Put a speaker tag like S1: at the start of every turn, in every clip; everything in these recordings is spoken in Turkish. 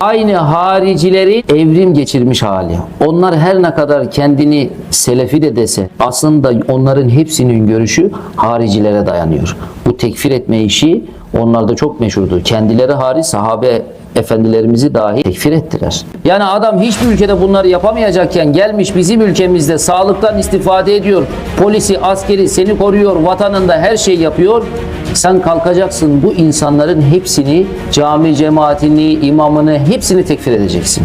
S1: Aynı haricileri evrim geçirmiş hali. Onlar her ne kadar kendini selefi de dese aslında onların hepsinin görüşü haricilere dayanıyor. Bu tekfir etme işi onlarda çok meşhurdur. Kendileri hariç sahabe efendilerimizi dahi tekfir ettiler. Yani adam hiçbir ülkede bunları yapamayacakken gelmiş bizim ülkemizde sağlıktan istifade ediyor. Polisi, askeri seni koruyor, vatanında her şey yapıyor. Sen kalkacaksın bu insanların hepsini, cami cemaatini, imamını hepsini tekfir edeceksin.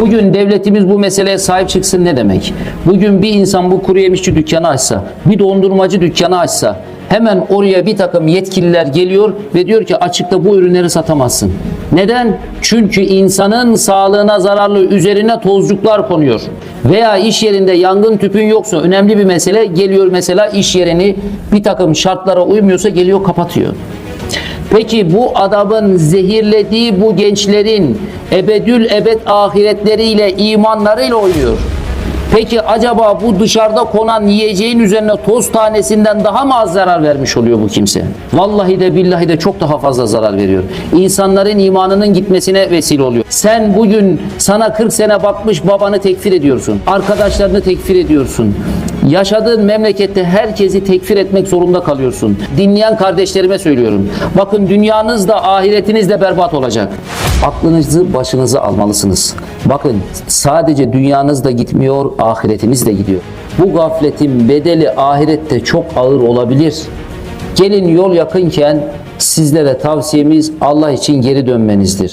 S1: Bugün devletimiz bu meseleye sahip çıksın ne demek? Bugün bir insan bu kuru yemişçi dükkanı açsa, bir dondurmacı dükkanı açsa, hemen oraya bir takım yetkililer geliyor ve diyor ki açıkta bu ürünleri satamazsın. Neden? Çünkü insanın sağlığına zararlı üzerine tozcuklar konuyor. Veya iş yerinde yangın tüpün yoksa önemli bir mesele geliyor mesela iş yerini bir takım şartlara uymuyorsa geliyor kapatıyor. Peki bu adamın zehirlediği bu gençlerin ebedül ebed ahiretleriyle, imanlarıyla oynuyor. Peki acaba bu dışarıda konan yiyeceğin üzerine toz tanesinden daha mı az zarar vermiş oluyor bu kimse? Vallahi de billahi de çok daha fazla zarar veriyor. İnsanların imanının gitmesine vesile oluyor. Sen bugün sana 40 sene bakmış babanı tekfir ediyorsun. Arkadaşlarını tekfir ediyorsun. Yaşadığın memlekette herkesi tekfir etmek zorunda kalıyorsun. Dinleyen kardeşlerime söylüyorum. Bakın dünyanız da ahiretiniz de berbat olacak. Aklınızı başınıza almalısınız. Bakın sadece dünyanız da gitmiyor, ahiretiniz de gidiyor. Bu gafletin bedeli ahirette çok ağır olabilir. Gelin yol yakınken sizlere tavsiyemiz Allah için geri dönmenizdir.